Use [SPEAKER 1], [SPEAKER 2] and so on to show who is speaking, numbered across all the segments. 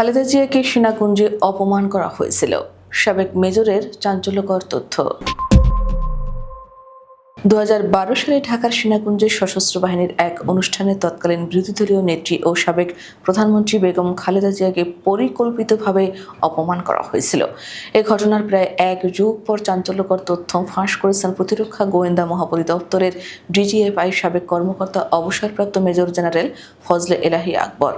[SPEAKER 1] খালেদা জিয়াকে সেনাকুঞ্জে অপমান করা হয়েছিল। সাবেক মেজরের চাঞ্চল্যকর তথ্য। দু হাজার বারো সালে ঢাকার সেনাকুঞ্জে সশস্ত্র বাহিনীর এক অনুষ্ঠানে তৎকালীন বিরোধী দলীয় নেত্রী ও সাবেক প্রধানমন্ত্রী বেগম খালেদা জিয়াকে পরিকল্পিতভাবে অপমান করা হয়েছিল। এ ঘটনার প্রায় এক যুগ পর চাঞ্চল্যকর তথ্য ফাঁস করেছেন প্রতিরক্ষা গোয়েন্দা মহাপরিদপ্তরের ডিজিএফআই সাবেক কর্মকর্তা অবসরপ্রাপ্ত মেজর জেনারেল ফজলে এলাহি আকবর।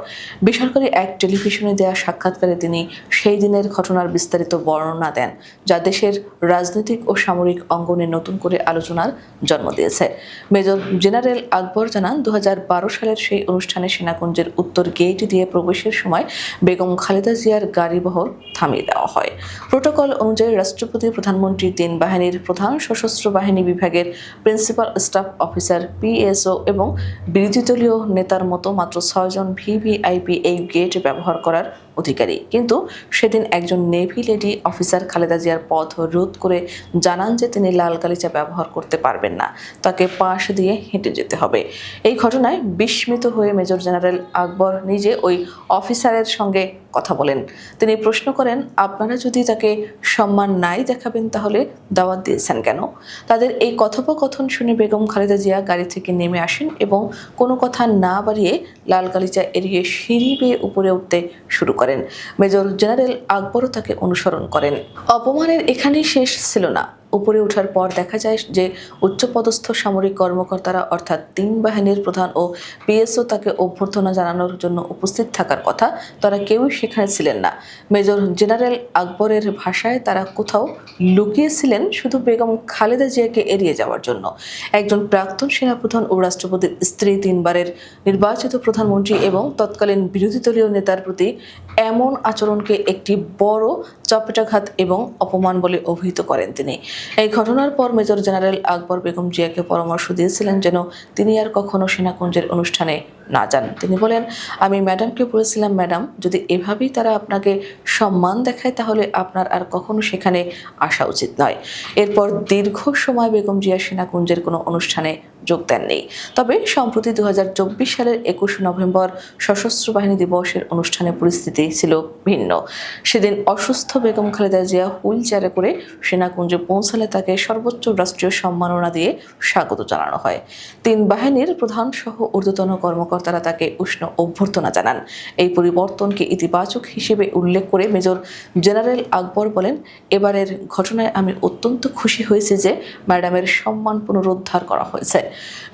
[SPEAKER 1] বেসরকারি এক টেলিভিশনে দেয়া সাক্ষাৎকারে তিনি সেই দিনের ঘটনার বিস্তারিত বর্ণনা দেন, যা দেশের রাজনৈতিক ও সামরিক অঙ্গনে নতুন করে আলোচনার জন্ম দিয়েছে। মেজর জেনারেল আকবর জানান, দুহাজার বারো সালের সেই অনুষ্ঠানে সেনাকুঞ্জের উত্তর গেট দিয়ে প্রবেশের সময় বেগম খালেদা জিয়ার গাড়িবহর থামিয়ে দেওয়া হয়। প্রোটোকল অনুযায়ী রাষ্ট্রপতি, প্রধানমন্ত্রী, তিন বাহিনীর প্রধান সশস্ত্র বাহিনী বিভাগের প্রিন্সিপাল, স্টাফ অফিসার, পিএসও এবং বিরোধী দলীয় নেতার মতো মাত্র ছয়জন ভিভিআইপি এই গেট ব্যবহার করার অধিকারী। কিন্তু সেদিন একজন নেভি লেডি অফিসার খালেদা জিয়ার পথ রোধ করে জানান যে তিনি লাল গালিচা ব্যবহার করতে পারবেন না। তাকে পাশ দিয়ে হেঁটে যেতে হবে। এই ঘটনায় বিস্মিত হয়ে মেজর জেনারেল আকবর নিজে ওই অফিসারের সঙ্গে কথা বলেন। তিনি প্রশ্ন করেন, আপনারা যদি তাকে সম্মান নাই দেখাবেন তাহলে দাওয়াত দিয়েছেন কেন? তাদের এই কথোপকথন শুনে বেগম খালেদা জিয়া গাড়ি থেকে নেমে আসেন এবং কোনো কথা না বাড়িয়ে লাল গালিচা এড়িয়ে সিঁড়ি বেয়ে উপরে উঠতে শুরু করেন। মেজর জেনারেল আকবরও তাকে অনুসরণ করেন। অপমানের এখানেই শেষ ছিল না। উপরে ওঠার পর দেখা যায় যে উচ্চপদস্থ সামরিক কর্মকর্তারা অর্থাৎ তিন বাহিনীর প্রধান ও পিএসও তাকে অভ্যর্থনা জানানোর জন্য উপস্থিত থাকার কথা তারা কেউই সেখানে ছিলেন না। মেজর জেনারেল আকবরের ভাষায় তারা কোথাও লুকিয়েছিলেন শুধু বেগম খালেদা জিয়াকে এড়িয়ে যাওয়ার জন্য। একজন প্রাক্তন সেনাপ্রধান ও রাষ্ট্রপতির স্ত্রী তিনবারের নির্বাচিত প্রধানমন্ত্রী এবং তৎকালীন বিরোধী দলীয় নেতার প্রতি এমন আচরণকে একটি বড় চপেটাঘাত এবং অপমান বলে অভিহিত করেন তিনি। এই ঘটনার পর মেজর জেনারেল আকবর বেগম জিয়াকে পরামর্শ দিয়েছিলেন যেন তিনি আর কখনো সেনাকুঞ্জের অনুষ্ঠানে না যান তিনি বলেন, আমি ম্যাডামকে বলেছিলাম ম্যাডাম যদি এভাবেই তারা আপনাকে সম্মান দেখায়, তাহলে আপনার আর কখনো সেখানে আসা উচিত নয়। এরপর দীর্ঘ সময় বেগম জিয়া সেনাকুঞ্জের কোনো অনুষ্ঠানে যোগ দেননি। তবে সম্প্রতি দু হাজার চব্বিশ সালের একুশে নভেম্বর সশস্ত্র বাহিনী দিবসের অনুষ্ঠানে পরিস্থিতি ছিল ভিন্ন। সেদিন অসুস্থ বেগম খালেদা জিয়া হুইল চেয়ারে করে সেনাকুঞ্জে পৌঁছালে তাকে সর্বোচ্চ রাষ্ট্রীয় সম্মাননা দিয়ে স্বাগত জানানো হয়। তিন বাহিনীর প্রধান সহ ঊর্ধ্বতন কর্মকর্তারা তাকে উষ্ণ অভ্যর্থনা জানান। এই পরিবর্তনকে ইতিবাচক হিসেবে উল্লেখ করে মেজর জেনারেল আকবর বলেন, এবারের ঘটনায় আমি অত্যন্ত খুশি হয়েছি যে ম্যাডামের সম্মান পুনরুদ্ধার করা হয়েছে।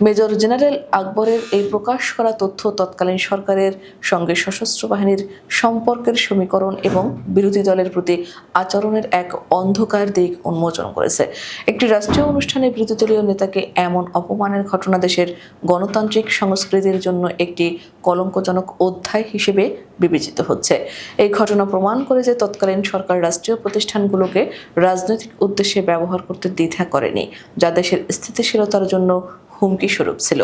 [SPEAKER 1] মেজর জেনারেল আকবরের এই প্রকাশ করা তথ্য তৎকালীন সরকারের সঙ্গে সশস্ত্র বাহিনীর সম্পর্কের সমীকরণ এবং বিরোধী দলের প্রতি আচরণের এক অন্ধকার দিক উন্মোচন করেছে। একটি রাষ্ট্রীয় অনুষ্ঠানে বিরোধী দলীয় নেতাকে এমন অপমানের ঘটনা দেশের গণতান্ত্রিক সংস্কৃতির জন্য একটি কলঙ্কজনক অধ্যায় হিসেবে বিবেচিত হচ্ছে। এই ঘটনা প্রমাণ করে যে তৎকালীন সরকার রাষ্ট্রীয় প্রতিষ্ঠানগুলোকে রাজনৈতিক উদ্দেশ্যে ব্যবহার করতে দ্বিধা করেনি, যা দেশের স্থিতিশীলতার জন্য হুমকি স্বরূপ ছিল।